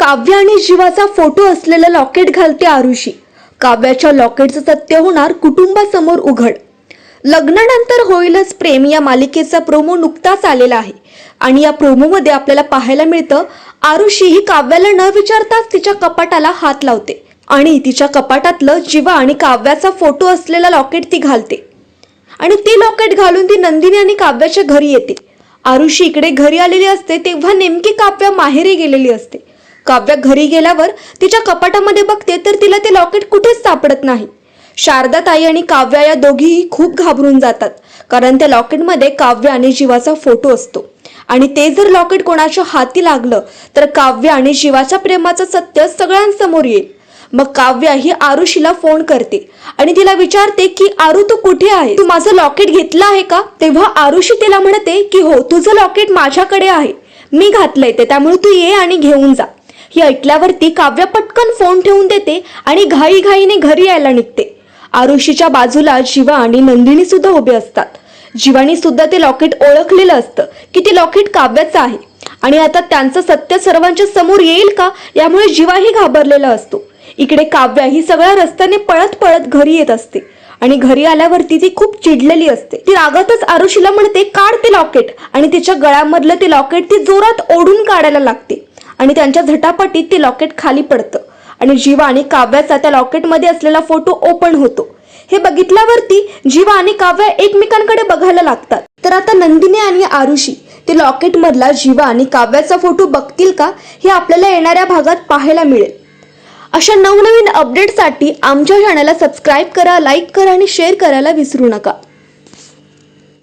काव्य आणि जीवाचा फोटो असलेलं लॉकेट घालते आरुषी. काव्याच्या लॉकेटचं सत्य होणार कुटुंबासमोर उघड. लग्नानंतर होईलच प्रेम या मालिकेचा प्रोमो नुकताच आलेला आहे. आणि या प्रोमोमध्ये आपल्याला पाहायला मिळतं आरुषी ही काव्याला न विचारताच तिच्या कपाटाला हात लावते. आणि तिच्या कपाटातलं जीवा आणि काव्याचा फोटो असलेला लॉकेट ती घालते. आणि ती लॉकेट घालून ती नंदिनी आणि काव्याच्या घरी येते. आरुषी इकडे घरी आलेली असते तेव्हा नेमकी काव्या माहेरी गेलेली असते. काव्या घरी गेल्यावर तिच्या कपाटामध्ये बघते तर तिला ते लॉकेट कुठेच सापडत नाही. शारदा ताई आणि काव्या या दोघीही खूप घाबरून जातात कारण त्या लॉकेटमध्ये काव्य आणि जीवाचा फोटो असतो. आणि ते जर लॉकेट कोणाच्या हाती लागलं तर काव्य आणि जीवाच्या प्रेमाचं सत्य सगळ्यांसमोर येईल. मग काव्या ही आरुषीला फोन करते आणि तिला विचारते की आरू तू कुठे आहे तू माझं लॉकेट घेतलं आहे का? तेव्हा आरुषी तिला म्हणते की हो तुझं लॉकेट माझ्याकडे आहे. मी घातलंय ते त्यामुळे तू ये आणि घेऊन जा. हे ऐकल्यावरती काव्य पटकन फोन ठेवून देते आणि घाई घाईने घरी यायला निघते. आरुषीच्या बाजूला जीवा आणि नंदिनी सुद्धा उभे असतात. जीवानी सुद्धा ते लॉकेट ओळखलेलं असतं की ते लॉकेट काव्याचं आहे. आणि आता त्यांचं सत्य सर्वांच्या समोर येईल का यामुळे जीवाही घाबरलेला असतो. इकडे काव्या ही सगळ्या रस्त्याने पळत पळत घरी येत असते. आणि घरी आल्यावरती ती खूप चिडलेली असते. ती रागातच आरुषीला म्हणते काढ ते लॉकेट. आणि तिच्या गळ्यामधलं ते लॉकेट ती जोरात ओढून काढायला लागते. आणि त्यांच्या झटापटीत ते लॉकेट खाली पडतं. आणि जीवा आणि काव्याचा त्या लॉकेटमध्ये असलेला फोटो ओपन होतो. हे बघितल्यावरती जीवा आणि काव्या एकमेकांकडे बघायला लागतात. तर आता नंदिनी आणि आरुषी ते लॉकेट मधला जीवा आणि काव्याचा फोटो बघतील का हे आपल्याला येणाऱ्या भागात पाहायला मिळेल. अशा नवनवीन अपडेटसाठी आमच्या चॅनलला सबस्क्राईब करा लाईक करा आणि शेअर करायला विसरू नका.